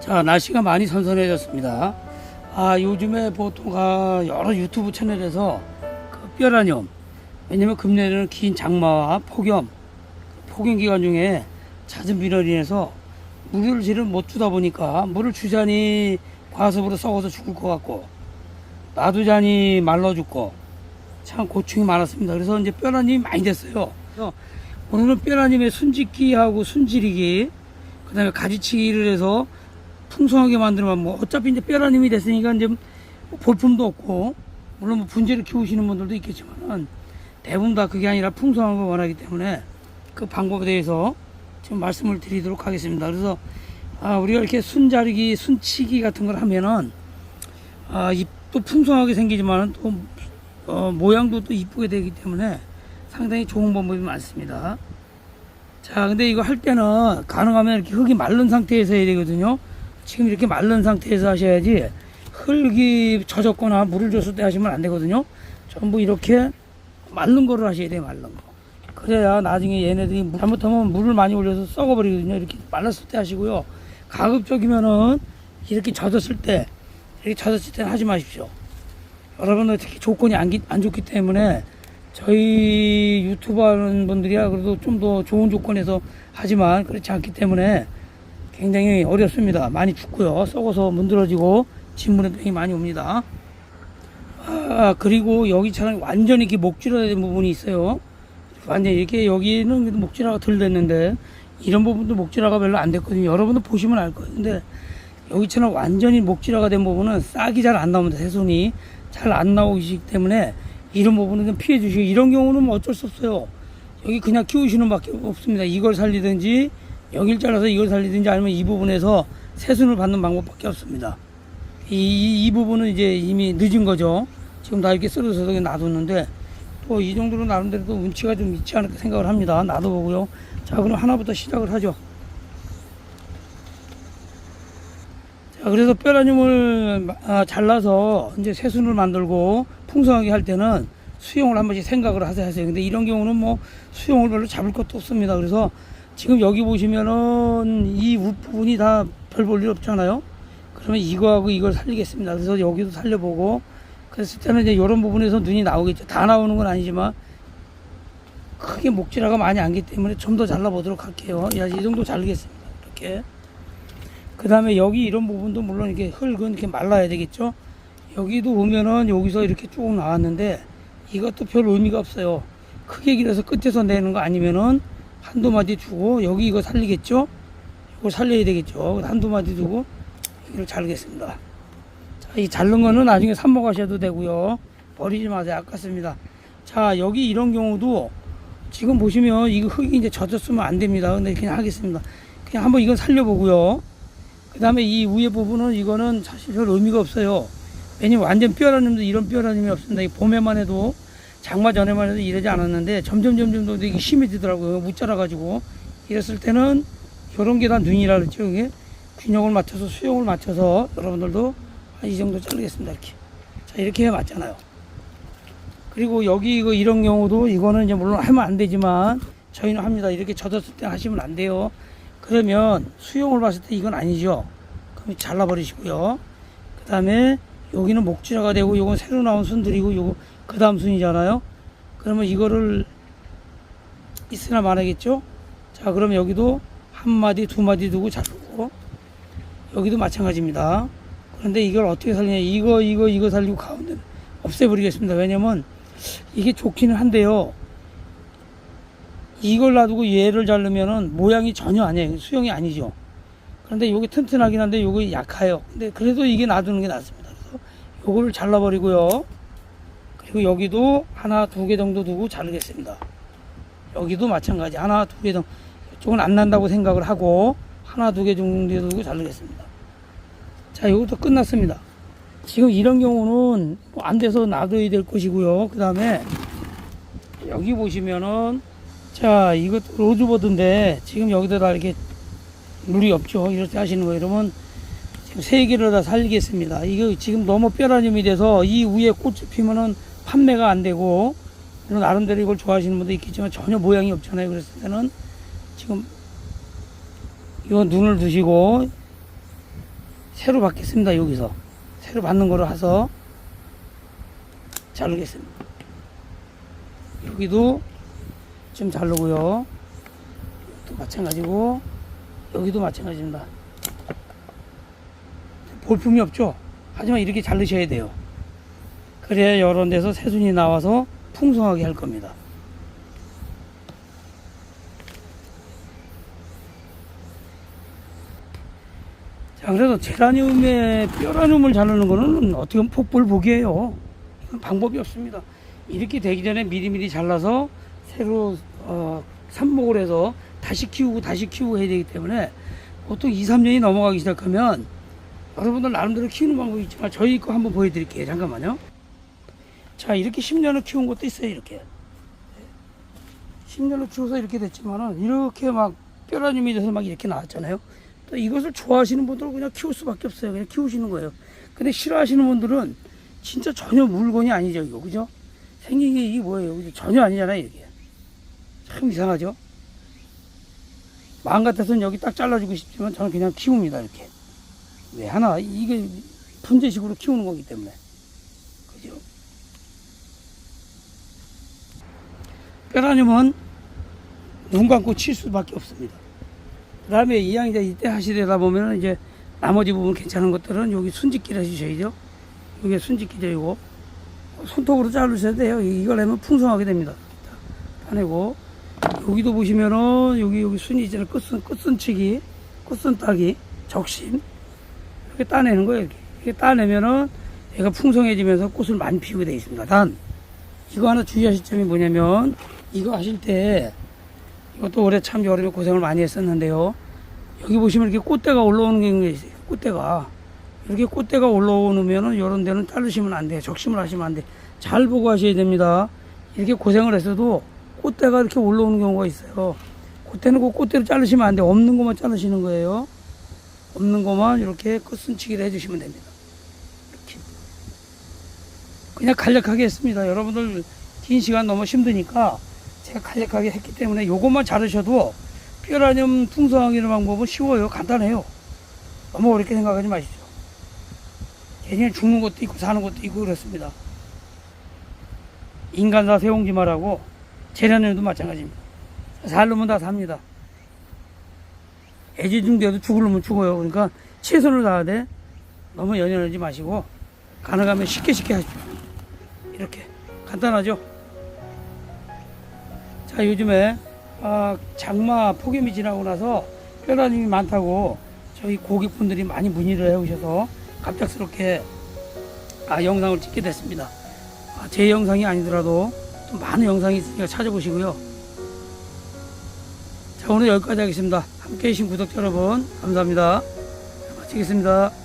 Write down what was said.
자, 날씨가 많이 선선해졌습니다. 아, 요즘에 보통 아, 여러 유튜브 채널에서 그 뼈라뇽, 왜냐면 금년에는 긴 장마와 폭염, 폭염 기간 중에 잦은 비로 인해서 물을 지를 못 주다 보니까 물을 주자니 과습으로 썩어서 죽을 것 같고 놔두자니 말라 죽고 참 고충이 많았습니다. 그래서 이제 뼈라님이 많이 됐어요. 오늘은 뼈라님의 순짓기하고 순지리기, 그 다음에 가지치기를 해서 풍성하게 만들면 뭐 어차피 이제 뼈라님이 됐으니까 이제 뭐 볼품도 없고 물론 뭐 분재를 키우시는 분들도 있겠지만 대부분 다 그게 아니라 풍성한 걸 원하기 때문에 그 방법에 대해서 지금 말씀을 드리도록 하겠습니다. 그래서 아, 우리가 이렇게 순 자르기, 순치기 같은 걸 하면은 아, 잎도 풍성하게 생기지만 또 어, 모양도 또 이쁘게 되기 때문에 상당히 좋은 방법이 많습니다. 자, 근데 이거 할 때는 가능하면 이렇게 흙이 마른 상태에서 해야 되거든요. 지금 이렇게 마른 상태에서 하셔야지 흙이 젖었거나 물을 줬을 때 하시면 안 되거든요. 전부 이렇게 마른 거를 하셔야 돼요, 마른 거. 그래야 나중에 얘네들이 물- 잘못하면 물을 많이 올려서 썩어버리거든요. 이렇게 말랐을 때 하시고요. 가급적이면은 이렇게 젖었을 때, 이렇게 젖었을 때는 하지 마십시오. 여러분들 특히 조건이 안, 기- 안 좋기 때문에 저희 유튜브 하는 분들이야 그래도 좀 더 좋은 조건에서 하지만 그렇지 않기 때문에 굉장히 어렵습니다. 많이 죽고요. 썩어서 문드러지고 진물이 많이 옵니다. 아, 그리고 여기처럼 완전히 이렇게 목줄어된 부분이 있어요. 완전히 이렇게 여기는 목줄화가 덜 됐는데 이런 부분도 목줄화가 별로 안 됐거든요. 여러분들 보시면 알. 근데 여기처럼 완전히 목줄화가 된 부분은 싹이 잘 안 나옵니다. 새손이 잘 안 나오기 때문에 이런 부분은 좀 피해 주시고 이런 경우는 뭐 어쩔 수 없어요. 여기 그냥 키우시는 밖에 없습니다. 이걸 살리든지 여길 잘라서 이걸 살리든지 아니면 이 부분에서 새순을 받는 방법밖에 없습니다. 이, 이, 이 부분은 이제 이미 늦은 거죠. 지금 다 이렇게 쓰러져서 놔뒀는데 또 이 정도로 나름대로 또 운치가 좀 있지 않을까 생각을 합니다. 놔둬보고요. 자, 그럼 하나부터 시작을 하죠. 자, 그래서 뼈라님을 아, 잘라서 이제 새순을 만들고 풍성하게 할 때는 수용을 한 번씩 생각을. 하세요. 근데 이런 경우는 뭐 수용을 별로 잡을 것도 없습니다. 그래서 지금 여기 보시면은 이 윗부분이 다 별 볼 일 없잖아요. 그러면 이거하고 이걸 살리겠습니다. 그래서 여기도 살려보고 그랬을 때는 이제 이런 부분에서 눈이 나오겠죠. 다 나오는 건 아니지만 크게 목질화가 많이 안기 때문에 좀 더 잘라보도록 할게요. 야, 이 정도 자르겠습니다. 이렇게. 그 다음에 여기 이런 부분도 물론 이렇게 흙은 이렇게 말라야 되겠죠. 여기도 보면은 여기서 이렇게 쭉 나왔는데 이것도 별 의미가 없어요. 크게 길어서 끝에서 내는 거 아니면은 한두 마디 두고 여기 이거 살리겠죠. 이거 살려야 되겠죠. 한두 마디 두고 이걸 자르겠습니다. 자, 이 자른 거는 나중에 삽목 하셔도 되고요. 버리지 마세요. 아깝습니다. 자, 여기 이런 경우도 지금 보시면 이거 흙이 이제 젖었으면 안 됩니다. 근데 그냥 하겠습니다. 그냥 한번 이건 살려보고요. 그 다음에 이 위에 부분은 이거는 사실 별 의미가 없어요. 왜냐면 완전 뼈라님도 이런 뼈라님이 없습니다. 이 봄에만 해도 장마 전에만 해도 이러지 않았는데 점점 점점 더 이게 심해지더라고요. 못 자라가지고 이랬을 때는 게다 눈이라 그랬죠. 이게 균형을 맞춰서 수용을 맞춰서 여러분들도 한 이 정도 자르겠습니다. 이렇게 자 이렇게 해 맞잖아요. 그리고 여기 이거 이런 경우도 이거는 이제 물론 하면 안 되지만 저희는 합니다. 이렇게 젖었을 때 하시면 안 돼요. 그러면 수용을 봤을 때 이건 아니죠. 그럼 잘라버리시고요. 그 다음에 여기는 목질화가 되고 요건 새로 나온 순들이고 요거 그 다음 순이잖아요. 그러면 이거를 있으나 말하겠죠. 자 그럼 여기도 한 마디 두 마디 두고 자르고 여기도 마찬가지입니다. 그런데 이걸 어떻게 살리냐 이거 이거 이거 살리고 가운데 없애버리겠습니다. 왜냐면 이게 좋기는 한데요. 이걸 놔두고 얘를 자르면은 모양이 전혀 아니에요. 수영이 아니죠. 그런데 요게 튼튼하긴 한데 요게 약해요. 근데 그래도 이게 놔두는 게 낫습니다. 그래서 요거를 잘라버리고요. 그리고 여기도 하나 두 개 정도 두고 자르겠습니다. 여기도 마찬가지 하나 두 개 정도 이쪽은 안 난다고 생각을 하고 하나 두 개 정도 두고 자르겠습니다. 자 요것도 끝났습니다. 지금 이런 경우는 뭐 안 돼서 놔둬야 될 것이고요. 그 다음에 여기 보시면은 자 이것도 로즈보드인데 지금 여기다 가 이렇게 물이 없죠. 이렇게 하시는 거예요. 그러면 지금 세 개를 다 살리겠습니다. 이거 지금 너무 뼈라님이 돼서 이 위에 꽃이 피면은 판매가 안 되고 물론 나름대로 이걸 좋아하시는 분도 있겠지만 전혀 모양이 없잖아요. 그랬을 때는 지금 이거 눈을 두시고 새로 받겠습니다. 여기서. 새로 받는 거로 해서 자르겠습니다. 여기도 좀 자르고요. 또 마찬가지고 여기도 마찬가지입니다. 볼품이 없죠? 하지만 이렇게 자르셔야 돼요 그래야 이런 데서 새순이 나와서 풍성하게 할 겁니다 자, 그래도 제라늄의 뼈라늄을 자르는 거는 어떻게 보면 폭불복이에요. 방법이 없습니다. 이렇게 되기 전에 미리미리 잘라서 새로 어, 삽목을 해서 다시 키우고 다시 키우고 해야 되기 때문에 보통 2, 3년이 넘어가기 시작하면 여러분들 나름대로 키우는 방법이 있지만 저희 거 한번 보여드릴게요. 잠깐만요. 자, 이렇게 10년을 키운 것도 있어요. 이렇게. 10년을 키워서 이렇게 됐지만은 이렇게 막 뼈라늄이 돼서 막 이렇게 나왔잖아요. 또 이것을 좋아하시는 분들은 그냥 키울 수밖에 없어요. 그냥 키우시는 거예요. 근데 싫어하시는 분들은 진짜 전혀 물건이 아니죠, 이거. 그죠? 생긴 게 이게 뭐예요? 그죠? 전혀 아니잖아요, 이게. 참 이상하죠? 마음 같아서는 여기 딱 잘라주고 싶지만 저는 그냥 키웁니다, 이렇게. 왜 하나? 이게 분재식으로 키우는 거기 때문에. 그죠? 뼈라늄은 눈 감고 칠 수밖에 없습니다. 그 다음에 이왕 이제 이때 하시려다 보면은 이제 나머지 부분 괜찮은 것들은 여기 순짓기를 해주셔야죠. 순짓기죠, 이거. 손톱으로 자르셔야 돼요. 이걸 하면 풍성하게 됩니다. 따내고, 여기도 보시면은 여기, 여기 순이 있잖아요. 끝순, 끝순치기, 끝순 따기, 적심. 이렇게 따내는 거예요, 이렇게. 이렇게 따내면은 얘가 풍성해지면서 꽃을 많이 피우게 되어 있습니다. 단, 이거 하나 주의하실 점이 뭐냐면, 이거 하실 때, 이것도 올해 참 여름에 고생을 많이 했었는데요. 여기 보시면 이렇게 꽃대가 올라오는 게 있어요. 꽃대가. 이렇게 꽃대가 올라오면은 이런 데는 자르시면 안 돼요. 적심을 하시면 안 돼. 잘 보고 하셔야 됩니다. 이렇게 고생을 했어도 꽃대가 이렇게 올라오는 경우가 있어요. 그때는 그 꽃대를 자르시면 안 돼요. 없는 것만 자르시는 거예요. 없는 것만 이렇게 끝순치기를 해주시면 됩니다. 이렇게. 그냥 간략하게 했습니다. 여러분들 긴 시간 너무 힘드니까 제가 간략하게 했기 때문에 요것만 자르셔도 뼈라늄 풍성하게 하는 방법은 쉬워요. 간단해요. 너무 어렵게 생각하지 마십시오. 괜히 죽는 것도 있고 사는 것도 있고 그렇습니다. 인간사 세옹지 말하고 재련님도 마찬가지입니다. 살 놈은 다 삽니다. 애지중대도 죽을 놈은 죽어요. 그러니까 최선을 다하되 너무 연연하지 마시고 가능하면 쉽게 쉽게 하십시오. 이렇게 간단하죠? 자 요즘에 아, 장마 폭염이 지나고 나서 뼈라님이 많다고 저희 고객분들이 많이 문의를 해오셔서 갑작스럽게 아, 영상을 찍게 됐습니다. 아, 제 영상이 아니더라도 또 많은 영상이 있으니까 찾아보시고요. 자 오늘 여기까지 하겠습니다. 함께 해주신 구독자 여러분 감사합니다. 마치겠습니다.